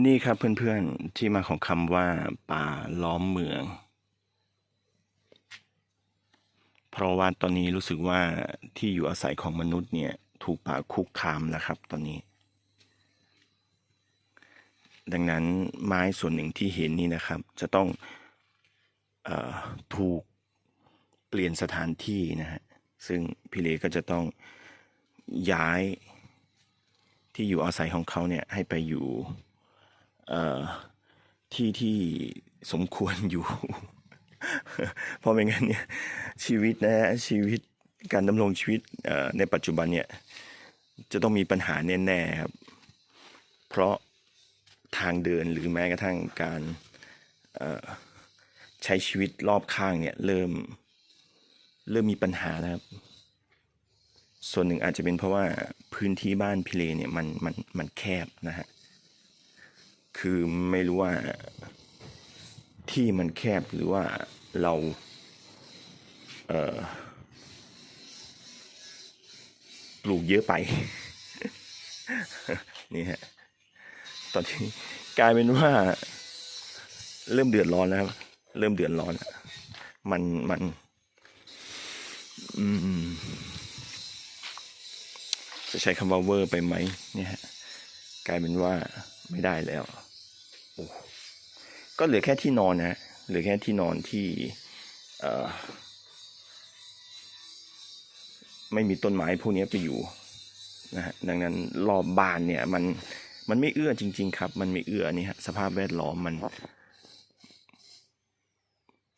นี่ครับเพื่อนๆที่มาของคำว่า ป่าล้อมเมือง เพราะว่าตอนนี้รู้สึกว่าที่อยู่อาศัยของมนุษย์เนี่ยถูกป่าคุกคามแล้วครับตอนนี้ ดังนั้นไม้ส่วนหนึ่งที่เห็นนี่นะครับ จะต้องออถูกเปลี่ยนสถานที่นะฮะซึ่งพี่เลก็จะต้องย้ายที่อยู่อาศัยของเขาเนี่ยให้ไปอยู่ ที่ที่สมควรอยู่ เพราะไม่งั้นเนี่ยชีวิตนะฮะชีวิตการดำรงชีวิตในปัจจุบันเนี่ยจะต้องมีปัญหาแน่ๆครับ เพราะทางเดินหรือแม้กระทั่งการใช้ชีวิตรอบข้างเนี่ยเริ่มเริ่มมีปัญหาแล้วครับ ส่วนหนึ่งอาจจะเป็นเพราะว่าพื้นที่บ้านพี่เลเนี่ยมันมันมันแคบนะฮะ คือไม่รู้ว่าที่มันแคบหรือว่าเราเออปลูกเยอะไป นี่ฮะ ตอนนี้กลายเป็นว่า เริ่มเดือดร้อนแล้วเริ่มเดือดร้อนมันมัน อืมจะใช้คำว่าเวอร์ไปไหมเนี่ยฮะกลายเป็นว่าไม่ได้แล้ว โอ้ก็เหลือแค่ที่นอนนะเหลือแค่ที่นอนที่เออไม่มีต้นไม้พวกนี้ไปอยู่นะฮะดังนั้นรอบบ้านเนี่ยมันมันไม่เอื้อจริง ๆ ครับ มันไม่เอื้อนี่ฮะสภาพแวดล้อมมัน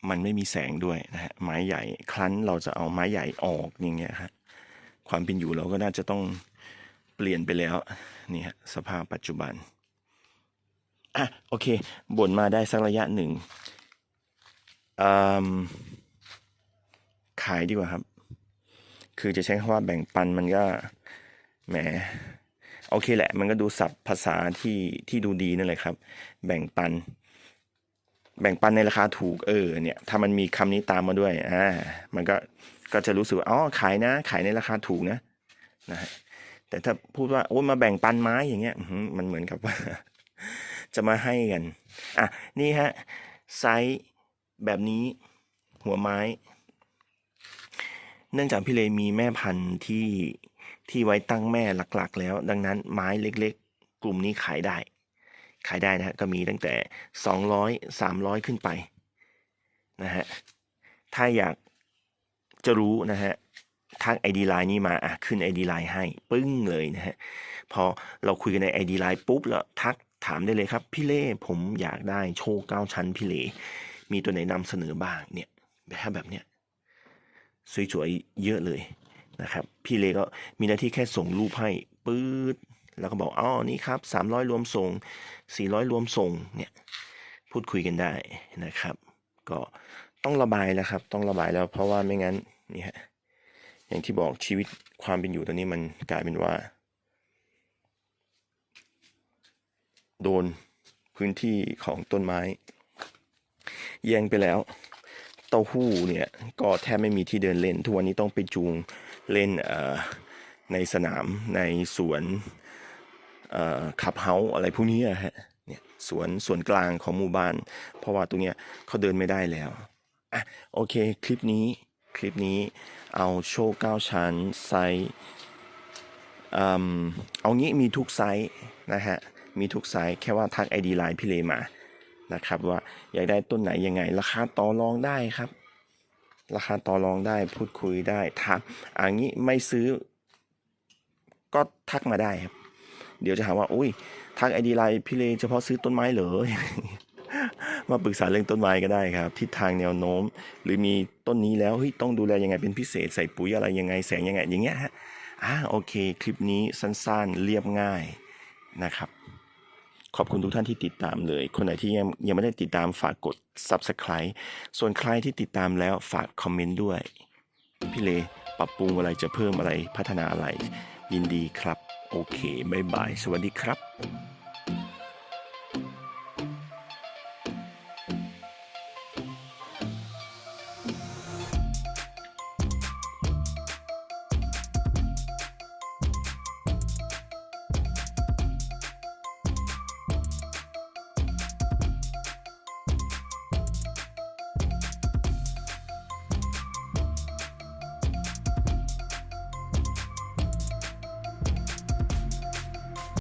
มันไม่มีแสงด้วยนะฮะไม้ใหญ่ครั้นเราจะเอาไม้ใหญ่ออกอย่างเงี้ยฮะความเป็นอยู่เราก็น่าจะต้องเปลี่ยนไปแล้วนี่ฮะสภาพปัจจุบัน อะโอเคบ่นมาได้สักระยะหนึ่งขายดีกว่าครับ คือจะใช้คำว่าแบ่งปันมันก็แหมโอเคแหละ มันก็ดูศัพท์ภาษาที่ที่ดูดีนั่นแหละครับ แบ่งปัน แบ่งปันในราคาถูกเออเนี่ยถ้ามันมีคำนี้ตามมาด้วยอ่ามันก็ก็จะรู้สึกอ๋อขายนะ ขายในราคาถูกนะนะแต่ถ้าพูดว่าโอ้มาแบ่งปันไม้อย่างเงี้ยมันเหมือนกับว่า จะมาให้กัน อะ นี่ฮะ ไซส์แบบนี้หัวไม้ เนื่องจากพี่เลมีแม่พันธุ์ที่ที่ไว้ตั้งแม่หลักๆ แล้ว ดังนั้นไม้เล็กๆ กลุ่มนี้ขายได้ ขายได้นะฮะก็มีตั้งแต่ 200 300 ขึ้นไปนะฮะ ถ้าอยากจะรู้นะฮะทัก ID Line นี้มาอะขึ้น ID Line ให้ ปึ้งเลยนะฮะ พอเราคุยกันใน ID Line ปุ๊บแล้วทัก ถามได้เลยครับ พี่เล่ผมอยากได้โชว์เก้าชั้นพี่เล่มีตัวไหนนำเสนอบ้างเนี่ยแบบแบบเนี้ยสวยๆเยอะเลยนะครับ พี่เลก็มีหน้าที่แค่ส่งรูปให้ปื๊ดแล้วก็บอกอ๋อนี่ครับ 300 รวมส่ง 400 รวมส่งเนี่ยพูดคุยกันได้นะครับ ก็ต้องระบายแล้วครับ ต้องระบายแล้วเพราะว่าไม่งั้นนี่ฮะอย่างที่บอกชีวิตความเป็นอยู่ตอนนี้มันกลายเป็นว่า โดนพื้นที่ของต้นไม้ แย่งไปแล้ว เต้าหู้เนี่ยก็แทบไม่มีที่เดินเล่น ทุกวันนี้ต้องไปจูงเล่นในสนามในสวนขับเฮาอะไรพวกนี้อะฮะเนี่ยสวนสวนกลางของหมู่บ้าน เพราะว่าตรงเนี้ยเขาเดินไม่ได้แล้วอะโอเคคลิปนี้คลิปนี้เอาโชว์เก้าชั้นไซส์อืมเอางี้มีทุกไซส์นะฮะ มีทุกไซส์แค่ว่าทัก ID ไลน์พี่เลมานะครับว่าอยากได้ต้นไหนยังไง ราคาต่อรองได้ครับ ราคาต่อรองได้พูดคุยได้ทักอันนี้ไม่ซื้อ ก็ทักมาได้ครับ เดี๋ยวจะหาว่าอุ้ยทักไอดีไลน์พี่เลเฉพาะซื้อต้นไม้เหรอมาปรึกษาเรื่องต้นไม้ก็ได้ครับทิศทางแนวโน้ม หรือมีต้นนี้แล้วเฮ้ยต้องดูแลยังไงเป็นพิเศษใส่ปุ๋ยอะไรยังไงแสงยังไงอย่างเงี้ยฮะอ่าโอเค คลิปนี้สั้นๆเรียบง่ายนะครับ ขอบคุณทุกท่านที่ติดตามเลย คนไหนที่ยังยังไม่ได้ติดตามฝากกด Subscribe ส่วนใครที่ติดตามแล้วฝากคอมเมนต์ด้วย พี่เลปรับปรุงอะไรจะเพิ่มอะไรพัฒนาอะไร ยินดีครับ โอเคบ๊ายบาย สวัสดีครับ